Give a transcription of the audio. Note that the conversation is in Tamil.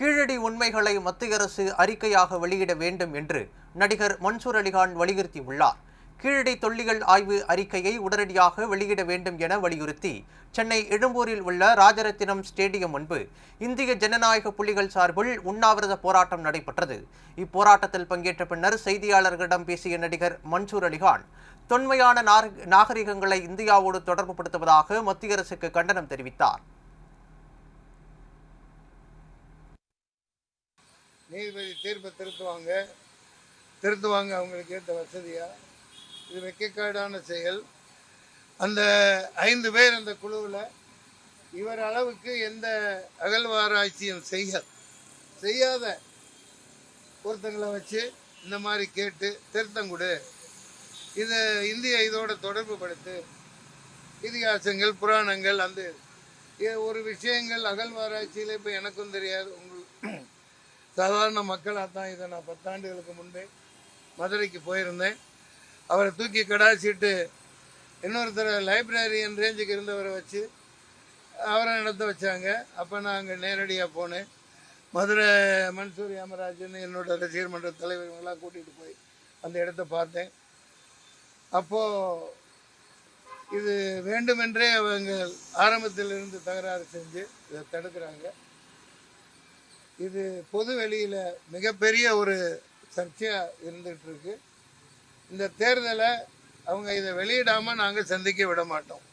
கீழடி உண்மைகளை மத்திய அரசு அறிக்கையாக வெளியிட வேண்டும் என்று நடிகர் மன்சூர் அலிகான் வலியுறுத்தியுள்ளார். கீழடி தொல்லியல் ஆய்வு அறிக்கையை உடனடியாக வெளியிட வேண்டும் என வலியுறுத்தி சென்னை எழும்பூரில் உள்ள ராஜரத்தினம் ஸ்டேடியம் முன்பு இந்திய ஜனநாயக புலிகள் சார்பில் உண்ணாவிரத போராட்டம் நடைபெற்றது. இப்போராட்டத்தில் பங்கேற்ற பின்னர் செய்தியாளர்களிடம் பேசிய நடிகர் மன்சூர் அலிகான் தொன்மையான நாகரிகங்களை இந்தியாவோடு தொடர்புபடுத்துவதாக மத்திய அரசுக்கு கண்டனம் தெரிவித்தார். நீதிபதி தீர்ப்பை திருத்துவாங்க. திருத்துவாங்க அவங்களுக்கு ஏற்ற வசதியாக இது வெக்கக்காடான செயல். அந்த ஐந்து பேர் அந்த குழுவில் இவர் அளவுக்கு எந்த அகழ்வாராய்ச்சியும் செய்ய செய்யாத ஒருத்தங்களை வச்சு இந்த மாதிரி கேட்டு திருத்தம் கொடு. இதை இந்திய இதோட தொடர்பு படுத்து இதிகாசங்கள் புராணங்கள் அந்த ஒரு விஷயங்கள் அகழ்வாராய்ச்சியில் இப்போ எனக்கும் தெரியாது. உங்களுக்கு சாதாரண மக்களாக தான் இதை நான் பத்தாண்டுகளுக்கு முன்பே மதுரைக்கு போயிருந்தேன். அவரை தூக்கி கடாச்சிட்டு இன்னொருத்தர் லைப்ரரியன் ரேஞ்சுக்கு இருந்தவரை வச்சு அவரை நடத்த வச்சாங்க. அப்போ நான் அங்கே நேரடியாக போனேன். மதுரை மன்சூர் யாமராஜன் என்னோட ரசிகர் மன்ற தலைவர்களெல்லாம் கூட்டிகிட்டு போய் அந்த இடத்த பார்த்தேன். அப்போது இது வேண்டுமென்றே அவங்க ஆரம்பத்திலிருந்து தகராறு செஞ்சு இதை தடுக்கிறாங்க. இது பொது வெளியில் மிகப்பெரிய ஒரு சர்ச்சையாக இருந்துகிட்ருக்கு இந்த தேர்தலை அவங்க இதை வெளியிடாமல் நாங்கள் சந்திக்க விட மாட்டோம்.